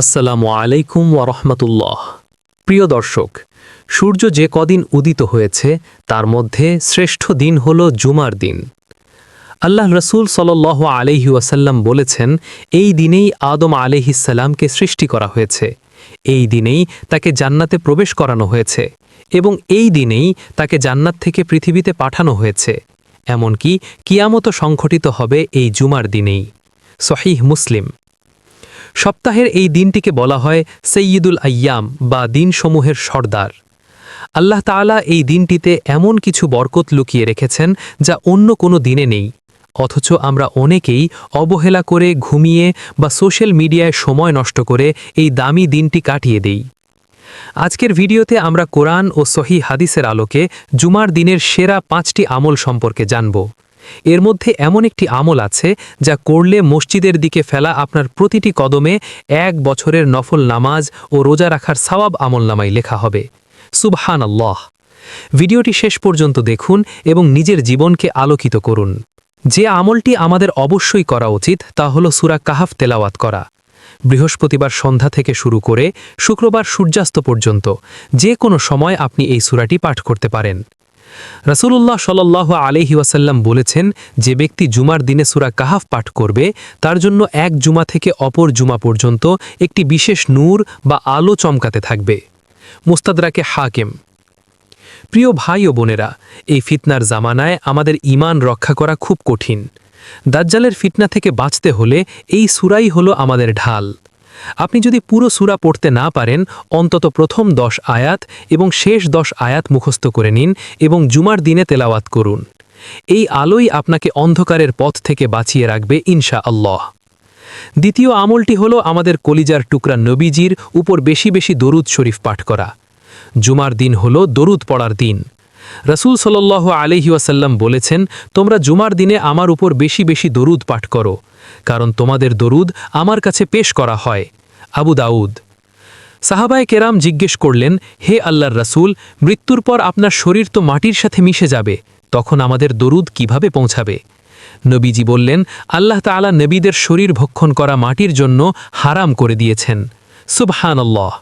আসসালামু আলাইকুম ওরহমতুল্লাহ প্রিয় দর্শক, সূর্য যে কদিন উদিত হয়েছে, তার মধ্যে শ্রেষ্ঠ দিন হল জুমার দিন। আল্লাহ রসুল সাল আলহি ওয়াসাল্লাম বলেছেন, এই দিনেই আদম আলহিসাল্লামকে সৃষ্টি করা হয়েছে। এই দিনেই তাকে জান্নাতে প্রবেশ করানো হয়েছে এবং এই দিনেই তাকে জান্নাত থেকে পৃথিবীতে পাঠানো হয়েছে। এমনকি কিয়ামত সংঘটিত হবে এই জুমার দিনেই। সহিহ মুসলিম সপ্তাহের এই দিনটিকে বলা হয় সৈয়দুল আয়াম বা দিনসমূহের সর্দার। আল্লাহ তাআলা এই দিনটিতে এমন কিছু বরকত লুকিয়ে রেখেছেন যা অন্য কোনো দিনে নেই। অথচ আমরা অনেকেই অবহেলা করে ঘুমিয়ে বা সোশ্যাল মিডিয়ায় সময় নষ্ট করে এই দামি দিনটি কাটিয়ে দেই। আজকের ভিডিওতে আমরা কোরআন ও সহি হাদিসের আলোকে জুমার দিনের সেরা পাঁচটি আমল সম্পর্কে জানব। এর মধ্যে এমন একটি আমল আছে যা করলে মসজিদের দিকে ফেলা আপনার প্রতিটি কদমে এক বছরের নফল নামাজ ও রোজা রাখার সওয়াব আমল নামাই লেখা হবে। সুবহান আল্লাহ ভিডিওটি শেষ পর্যন্ত দেখুন এবং নিজের জীবনকে আলোকিত করুন। যে আমলটি আমাদের অবশ্যই করা উচিত তা হল সুরা কাহাফ তেলাওয়াত করা। বৃহস্পতিবার সন্ধ্যা থেকে শুরু করে শুক্রবার সূর্যাস্ত পর্যন্ত যে কোনো সময় আপনি এই সুরাটি পাঠ করতে পারেন। রাসূলুল্লাহ সাল্লাহ আলহি ওয়াসাল্লাম বলেছেন, যে ব্যক্তি জুমার দিনে সুরা কাহাফ পাঠ করবে, তার জন্য এক জুমা থেকে অপর জুমা পর্যন্ত একটি বিশেষ নূর বা আলো চমকাতে থাকবে। মুস্তাদরাকে হাকেম। প্রিয় ভাই ও বোনেরা, এই ফিতনার জামানায় আমাদের ইমান রক্ষা করা খুব কঠিন। দাজ্জালের ফিতনা থেকে বাঁচতে হলে এই সুরাই হলো আমাদের ঢাল। আপনি যদি পুরো সুরা পড়তে না পারেন, অন্তত প্রথম দশ আয়াত এবং শেষ দশ আয়াত মুখস্থ করে নিন এবং জুমার দিনে তেলাওয়াত করুন। এই আলোই আপনাকে অন্ধকারের পথ থেকে বাঁচিয়ে রাখবে ইনশা আল্লাহ দ্বিতীয় আমলটি হল আমাদের কলিজার টুকরা নবীজির উপর বেশি বেশি দরুদ শরীফ পাঠ করা। জুমার দিন হল দরুদ পড়ার দিন। রসুল সাল্লাহ আলহিউসাল্লাম বলেছেন, তোমরা জুমার দিনে আমার উপর বেশি বেশি দরুদ পাঠ করো, কারণ তোমাদের দরুদ আমার কাছে পেশ করা হয়। আবু দাউদ। সাহাবায় কেরাম জিজ্ঞেস করলেন, হে আল্লাহর রাসুল, মৃত্যুর পর আপনার শরীর তো মাটির সাথে মিশে যাবে, তখন আমাদের দরুদ কীভাবে পৌঁছাবে? নবীজি বললেন, আল্লাহ তালা নবীদের শরীর ভক্ষণ করা মাটির জন্য হারাম করে দিয়েছেন। সুবহানাল্লাহ।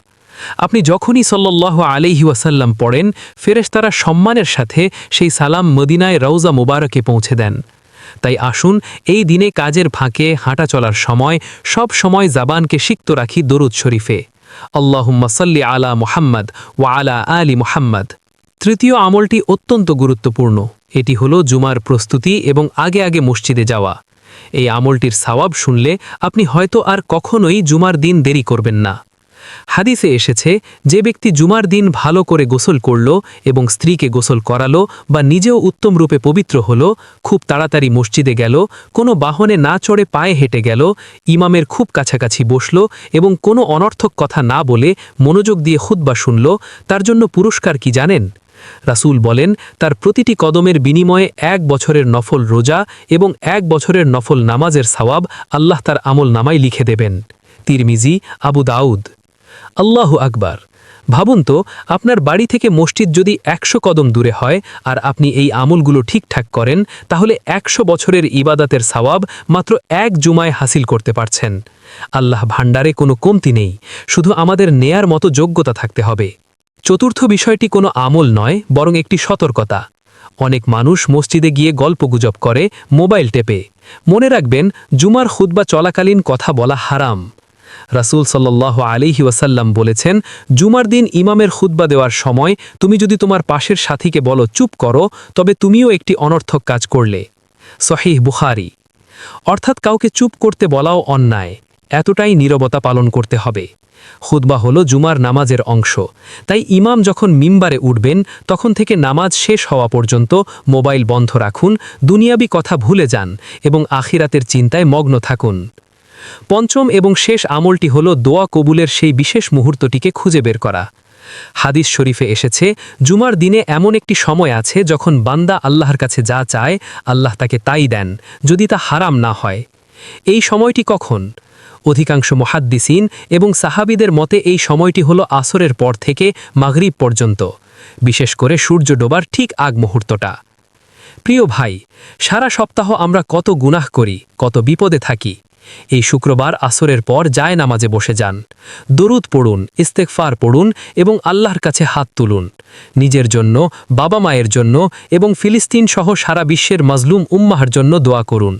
আপনি যখনই সল্লাহ আলিহি ওয়াসাল্লাম পড়েন, ফেরেশতারা সম্মানের সাথে সেই সালাম মদিনায় রৌজা মুবারকে পৌঁছে দেন। তাই আসুন, এই দিনে কাজের ফাঁকে হাঁটা চলার সময়, সব সময় জাবানকে সিক্ত রাখি দরুদ শরীফে। আল্লাহুম্মা সাল্লি আলা মুহাম্মদ ওয়া আলা আলি মুহাম্মদ। তৃতীয় আমলটি অত্যন্ত গুরুত্বপূর্ণ। এটি হল জুমার প্রস্তুতি এবং আগে আগে মসজিদে যাওয়া। এই আমলটির সওয়াব শুনলে আপনি হয়তো আর কখনোই জুমার দিন দেরি করবেন না। হাদিসে এসেছে, যে ব্যক্তি জুমার দিন ভালো করে গোসল করল এবং স্ত্রীকে গোসল করালো বা নিজেও উত্তম রূপে পবিত্র হল, খুব তাড়াতাড়ি মসজিদে গেল, কোনো বাহনে না চড়ে পায়ে হেঁটে গেল, ইমামের খুব কাছাকাছি বসল এবং কোনো অনর্থক কথা না বলে মনোযোগ দিয়ে খুদ্া শুনল, তার জন্য পুরস্কার কি জানেন? রাসুল বলেন, তার প্রতিটি কদমের বিনিময়ে এক বছরের নফল রোজা এবং এক বছরের নফল নামাজের সওয়াব আল্লাহ তার আমল নামাই লিখে দেবেন। তিরমিজি, আবু দাউদ। আল্লাহু আকবার। ভাবুন তো, আপনার বাড়ি থেকে মসজিদ যদি একশো কদম দূরে হয় আর আপনি এই আমলগুলো ঠিকঠাক করেন, তাহলে একশো বছরের ইবাদাতের সওয়াব মাত্র এক জুমায় হাসিল করতে পারছেন। আল্লাহ ভাণ্ডারে কোনো কমতি নেই, শুধু আমাদের নেয়ার মতো যোগ্যতা থাকতে হবে। চতুর্থ বিষয়টি কোনো আমল নয়, বরং একটি সতর্কতা। অনেক মানুষ মসজিদে গিয়ে গল্পগুজব করে, মোবাইল টেপে। মনে রাখবেন, জুমার খুদ্া চলাকালীন কথা বলা হারাম। রাসুল সাল্লাহ আলিহি ওয়াসাল্লাম বলেছেন, জুমার দিন ইমামের খুদ্া দেওয়ার সময় তুমি যদি তোমার পাশের সাথীকে বলো, চুপ করো তবে তুমিও একটি অনর্থক কাজ করলে। সহিহ বুখারি। অর্থাৎ কাউকে চুপ করতে বলাও অন্যায়, এতটাই নীরবতা পালন করতে হবে। খুদ্া হল জুমার নামাজের অংশ। তাই ইমাম যখন মিম্বারে উঠবেন, তখন থেকে নামাজ শেষ হওয়া পর্যন্ত মোবাইল বন্ধ রাখুন, দুনিয়াবি কথা ভুলে যান এবং আখিরাতের চিন্তায় মগ্ন থাকুন। পঞ্চম এবং শেষ আমলটি হল দোয়া কবুলের সেই বিশেষ মুহূর্তটিকে খুঁজে বের করা। হাদিস শরীফে এসেছে, জুমার দিনে এমন একটি সময় আছে যখন বান্দা আল্লাহর কাছে যা চায়, আল্লাহ তাকে তাই দেন, যদি তা হারাম না হয়। এই সময়টি কখন? অধিকাংশ মহাদ্দিসিন এবং সাহাবিদের মতে এই সময়টি হল আসরের পর থেকে মাগরিব পর্যন্ত, বিশেষ করে সূর্য ডোবার ঠিক আগ মুহূর্তটা। প্রিয় ভাই, সারা সপ্তাহ আমরা কত গুনাহ করি, কত বিপদে থাকি। এই শুক্রবার আসরের পর যায় নামাজে বসে যান। দরুদ পড়ুন ইস্তেকফার পড়ুন এবং আল্লাহর কাছে হাত তুলুন। নিজের জন্য, বাবা মায়ের জন্য এবং ফিলিস্তিন সহ সারা বিশ্বের মজলুম উম্মাহার জন্য দোয়া করুন।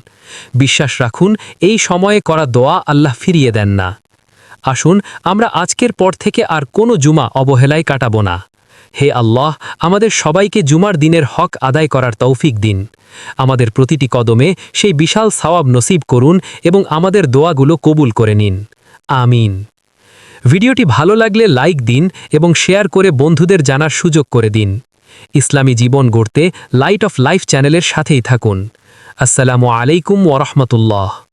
বিশ্বাস রাখুন, এই সময়ে করা দোয়া আল্লাহ ফিরিয়ে দেন না। আসুন, আমরা আজকের পর থেকে আর কোনো জুমা অবহেলায় কাটাবো না। হে আল্লাহ, আমাদের সবাইকে জুমার দিনের হক আদায় করার তৌফিক দিন। আমাদের প্রতিটি কদমে সেই বিশাল সওয়াব নসিব করুন এবং আমাদের দোয়াগুলো কবুল করে নিন। আমিন। ভিডিওটি ভালো লাগলে লাইক দিন এবং শেয়ার করে বন্ধুদের জানার সুযোগ করে দিন। ইসলামী জীবন গড়তে লাইট অফ লাইফ চ্যানেলের সাথেই থাকুন। আসসালামু আলাইকুম ওরহমতুল্লাহ